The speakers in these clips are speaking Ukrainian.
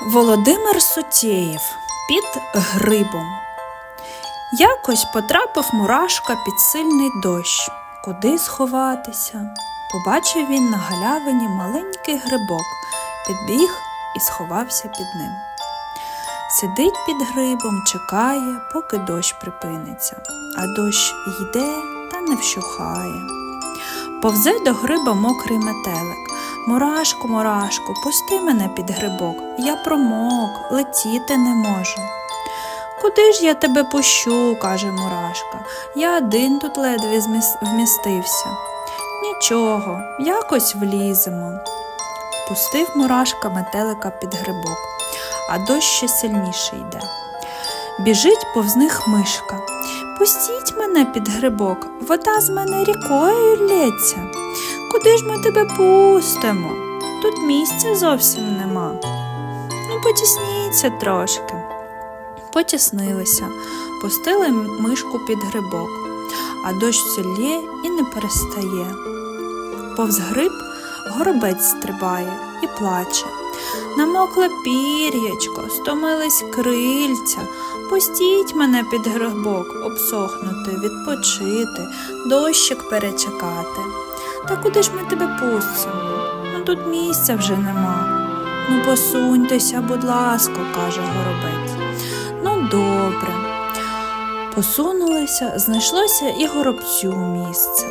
Володимир Сутєєв під грибом. Якось потрапив мурашка під сильний дощ. Куди сховатися? Побачив він на галявині маленький грибок, підбіг і сховався під ним. Сидить під грибом, чекає, поки дощ припиниться, а дощ йде та не вщухає. Повзе до гриба мокрий метелик. Мурашку, мурашку, пусти мене під грибок. Я промок, летіти не можу. Куди ж я тебе пущу, каже Мурашка. Я один тут ледве вмістився. Нічого, якось вліземо. Пустив Мурашка метелика під грибок, а дощ ще сильніше йде. Біжить повз них мишка. Пустіть мене під грибок, вода з мене рікою лється. Куди ж ми тебе пустимо? Тут місця зовсім нема. Ну, потісніться трошки. Потіснилися, пустили мишку під грибок, а дощ все лє і не перестає. Повз гриб горобець стрибає і плаче. Намокле пір'ячко, стомились крильця. Пустіть мене під грибок, обсохнути, відпочити, дощик перечекати. Та куди ж ми тебе пустимо? Ну тут місця вже нема. Ну посуньтеся, будь ласка, каже горобець. Ну, добре. Посунулися, знайшлося і горобцю місце.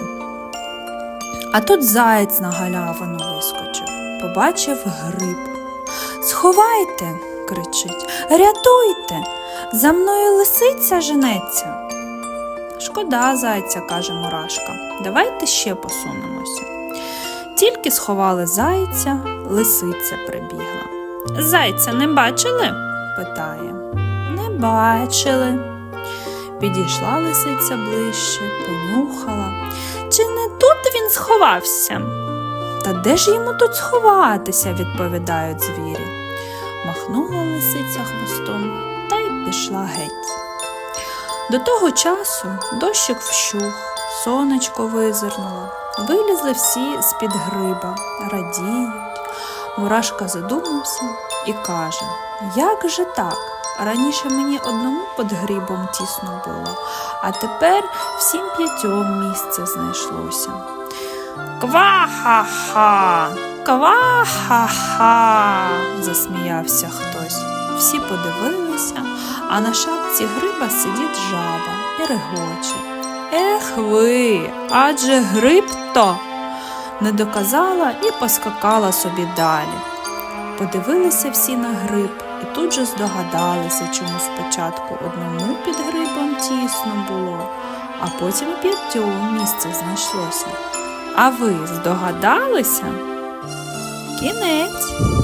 А тут заєць на галявину вискочив, побачив гриб. Сховайте, кричить, рятуйте, за мною лисиця женеться. Шкода зайця, каже Мурашка. Давайте ще посунемося. Тільки сховали зайця, лисиця прибігла. Зайця не бачили? питає. Не бачили. Підійшла лисиця ближче, понюхала. Чи не тут він сховався? Та де ж йому тут сховатися, відповідають звірі. Махнула лисиця хвостом та й пішла геть. До того часу дощик вщух, сонечко визирнуло, вилізли всі з-під гриба, радіють. Мурашка задумався і каже: Як же так? Раніше мені одному під грибом тісно було, а тепер всім п'ятьом місце знайшлося. Ква-ха-ха, ква-ха-ха, засміявся хтось. Всі подивилися, а на шапці гриба сидить жаба і регоче. Ех ви, адже гриб то не доказала і поскакала собі далі. Подивилися всі на гриб і тут же здогадалися, чому спочатку одному під грибом тісно було, а потім п'ятьом місце знайшлося. А ви здогадалися? Кінець.